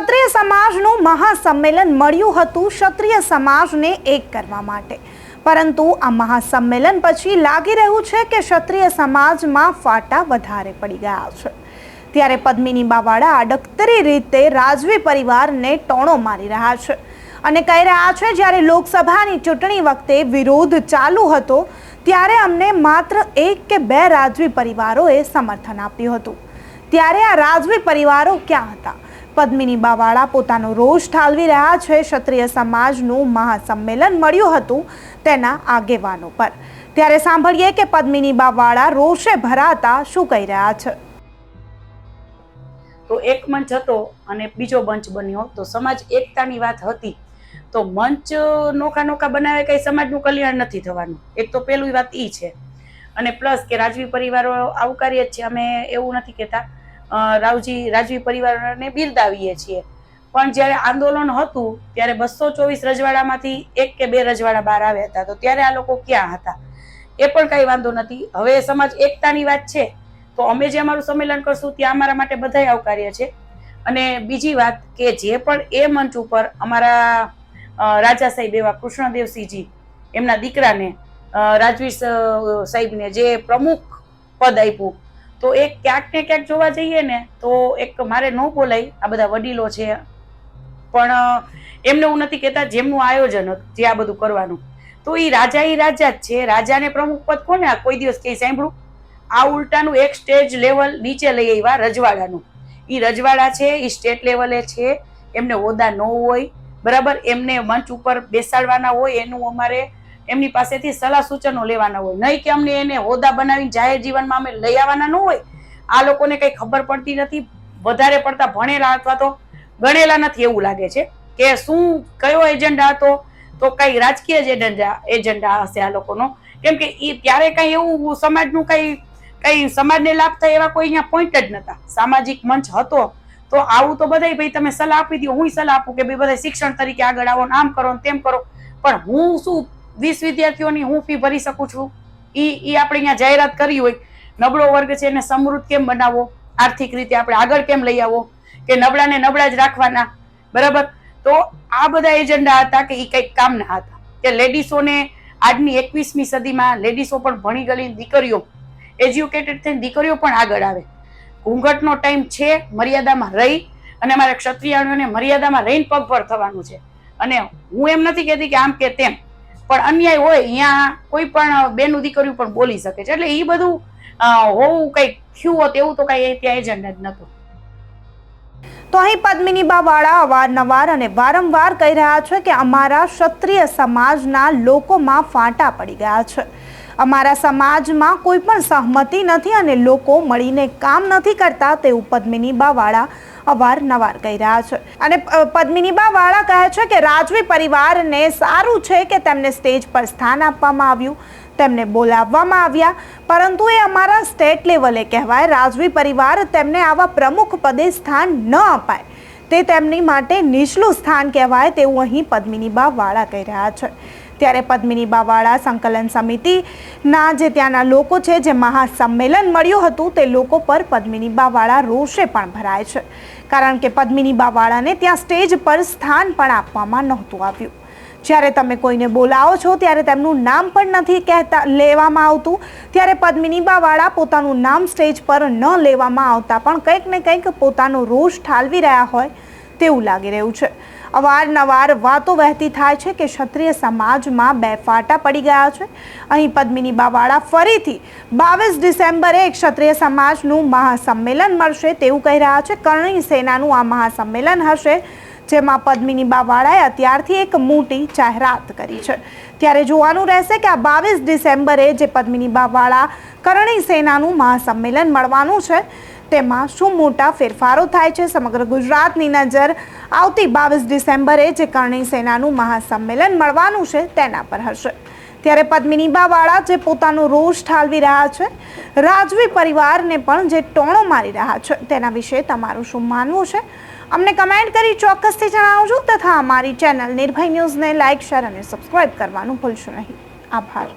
ક્ષત્રિય સમાજનું મહાસંમેલન મળ્યું હતું ક્ષત્રિય સમાજને એક કરવા માટે. પરંતુ આ મહાસંમેલન પછી લાગી રહ્યું છે કે ક્ષત્રિય સમાજમાં ફાટા વધારે પડી ગયા છે. ત્યારે પદ્મિની બાવાડા અડકતરી રીતે રાજવી પરિવારને ટોણો મારી રહ્યા છે અને કહી રહ્યા છે, જ્યારે લોકસભાની ચૂંટણી વખતે વિરોધ ચાલુ હતો, ત્યારે અમને માત્ર એક કે બે રાજવી પરિવારોએ સમર્થન આપ્યું હતું. ત્યારે આ રાજવી પરિવારો ક્યાં હતા? પદ્મિની બાવાળા પોતાનો રોષ ઠાલવી રહ્યા છે. ક્ષત્રિય સમાજનું મહાસંમેલન મળ્યું હતું તેના આગેવાનો પર. ત્યારે સાંભળીએ કે પદ્મિની બાવાળા રોષે ભરાતા શું કહી રહ્યા છે? તો એક મંચ હતો અને બીજો મંચ બન્યો. તો સમાજ એકતાની વાત હતી. તો મંચ નોખા નોખા બનાવે કઈ સમાજનું કલ્યાણ નથી થવાનું. એક તો પેલું વાત ઈ છે. અને પ્લસ કે રાજવી પરિવારો આવકારીએ જ છે. અમે એવું નથી કહેતા. રાવજી, રાજવી પરિવારને બિરદાવીએ છીએ. પણ જ્યારે આંદોલન હતું, ત્યારે બસો ચોવીસ રજવાડામાંથી એક કે બે રજવાડા બહાર આવ્યા હતા. તો ત્યારે આ લોકો ક્યાં હતા? એ પણ કાંઈ વાંધો નથી. હવે સમાજ એકતાની વાત છે. તો અમે જે અમારું સંમેલન કરશું, ત્યાં અમારા માટે બધાય આવકાર્ય છે. અને બીજી વાત કે જે પણ એ મંચ ઉપર અમારા રાજા સાહેબ એવા કૃષ્ણદેવસિંહજી, એમના દીકરાને રાજવીર સાહેબને જે પ્રમુખ પદ આપ્યું તો એ ક્યાંક ને ક્યાંક જોવા જઈએ ને, તો એક મારે ન બોલાય, આ બધા વડીલો છે. પણ એમને હું નથી કહેતા જેમનું આયોજન હતું, જે આ બધું કરવાનું. તો એ રાજા એ રાજા જ છે. રાજાને પ્રમુખ પદ કોને? કોઈ દિવસ ક્યાંય સાંભળ્યું? આ ઉલટાનું એક સ્ટેજ લેવલ નીચે લઈ આવ્યા રજવાડાનું. એ રજવાડા છે એ સ્ટેટ લેવલે છે. એમને હોદા ન હોય. બરાબર? એમને મંચ ઉપર બેસાડવાના હોય. એનું અમારે એમની પાસેથી સલાહ સૂચનો લેવાના હોય. નહીં કે અમને એને હોદ્દા બનાવીને જાહેર જીવનમાં અમે લઈ આવવાના ન હોય. આ લોકોને કંઈ ખબર પડતી નથી. વધારે પડતા ભણેલા અથવા તો ગણેલા નથી એવું લાગે છે. કે શું, કયો એજન્ડા હતો? તો કઈ રાજકીય જ એજન્ડા એજન્ડા હશે આ લોકોનો. કેમ કે એ ત્યારે કઈ એવું સમાજનું કઈ કઈ સમાજને લાભ થાય એવા કોઈ અહીંયા પોઈન્ટ જ નતા સામાજિક મંચ હતો. તો આવું તો બધાય ભાઈ તમે સલાહ આપી દો હું સલાહ આપું કે ભાઈ બધા શિક્ષણ તરીકે આગળ આવો ને આમ કરો તેમ કરો. પણ હું શું વીસ વિદ્યાર્થીઓની હું ફી ભરી શકું છું. એ એ આપણે અહીંયા જાહેરાત કરી હોય, નબળો વર્ગ છે એને સમૃદ્ધ કેમ બનાવવો? આર્થિક રીતે આપણે આગળ કેમ લઈ આવો કે નબળાને નબળા જ રાખવાના? બરાબર? તો આ બધા એજન્ડા હતા કે એ કંઈક કામના હતા. કે લેડીસોને આજની એકવીસમી સદીમાં લેડીસો પણ ભણી ગયેલી દીકરીઓ, એજ્યુકેટેડ થઈને દીકરીઓ પણ આગળ આવે. ઘૂંઘટનો ટાઈમ છે, મર્યાદામાં રહી અને અમારે ક્ષત્રિયાણીઓને મર્યાદામાં રહીને પગભર થવાનું છે. અને હું એમ નથી કહેતી કે આમ કે તેમ. પણ અન્યાય હોય, અહીંયા કોઈ પણ બેનું દીકરીઓ પણ બોલી શકે છે. એટલે એ બધું હોવું કંઈક થયું હોત એવું તો કાંઈ ત્યાં એજન્ડા જ નહોતું. તો અહીં પદ્મિની બાવાળા અવારનવાર અને વારંવાર કહી રહ્યા છે કે અમારા ક્ષત્રિય સમાજના લોકોમાં ફાંટા પડી ગયા છે. અમારા સમાજમાં કોઈ પણ સહમતિ નથી અને લોકો મળીને કામ નથી કરતા તેવું પદ્મિની બાવાળા અવારનવાર કહી રહ્યા છે. અને પદ્મિનીબા પદ્મિની બાવાળા કહે છે કે રાજવી પરિવારને સારું છે કે તેમને સ્ટેજ પર સ્થાન આપવામાં આવ્યું, તેમને બોલાવવામાં આવ્યા, પરંતુ એ અમારા સ્ટેટ લેવલે કહેવાય, રાજવી પરિવાર તેમને આવા પ્રમુખ પદે સ્થાન ન અપાય. તે તેમની માટે નીચલું સ્થાન કહેવાય તેવું અહીં પદ્મિનીબા વાળા કહી રહ્યા છે. ત્યારે પદ્મિનીબાવાળા સંકલન સમિતિના જે ત્યાંના લોકો છે, જે મહાસંમેલન મળ્યું હતું, તે લોકો પર પદ્મિનીબાવાળા રોષે પણ ભરાય છે. કારણ કે પદ્મિનીબાવાળાને ત્યાં સ્ટેજ પર સ્થાન પણ આપવામાં નહોતું આવ્યું. જ્યારે તમે કોઈને બોલાવો છો, ત્યારે તેમનું નામ પણ નથી કહેતા, લેવામાં આવતું. ત્યારે પદ્મિનીબાવાળા પોતાનું નામ સ્ટેજ પર ન લેવામાં આવતા પણ કંઈક ને કંઈક પોતાનો રોષ ઠાલવી રહ્યા હોય તેવું લાગી રહ્યું છે. અવારનવાર વાતો વહેતી થાય છે કે ક્ષત્રિય સમાજમાં બે ફાટા પડી ગયા છે. અહીં પદ્મિની બાવાળા ફરીથી બાવીસ ડિસેમ્બરે એક ક્ષત્રિય સમાજનું મહાસંમેલન મળશે તેવું કહી રહ્યા છે. કરણી સેનાનું આ મહાસંમેલન હશે, જેમાં પદ્મિની બાવાળાએ અત્યારથી એક મોટી જાહેરાત કરી છે. ત્યારે જોવાનું રહેશે કે આ બાવીસ ડિસેમ્બરે જે પદ્મિની બાવાળા કરણી સેનાનું મહાસંમેલન મળવાનું છે તેમાં શું મોટા ફેરફારો થાય છે સમગ્ર ગુજરાતની નજર આવતી બાવીસ ડિસેમ્બરે જે કરણી સેનાનું મહાસંમેલન મળવાનું છે તેના પર હશે. ત્યારે પદ્મિનીબાવાળા જે પોતાનો રોષ ઠાલવી રહ્યા છે, રાજવી પરિવારને પણ જે ટોણો મારી રહ્યા છે તેના વિશે તમારું શું માનવું છે? અમને કમેન્ટ કરી ચોક્કસથી જણાવજો તથા અમારી ચેનલ નિર્ભય ન્યૂઝને લાઇક શેર અને સબસ્ક્રાઇબ કરવાનું ભૂલશો નહીં. આભાર.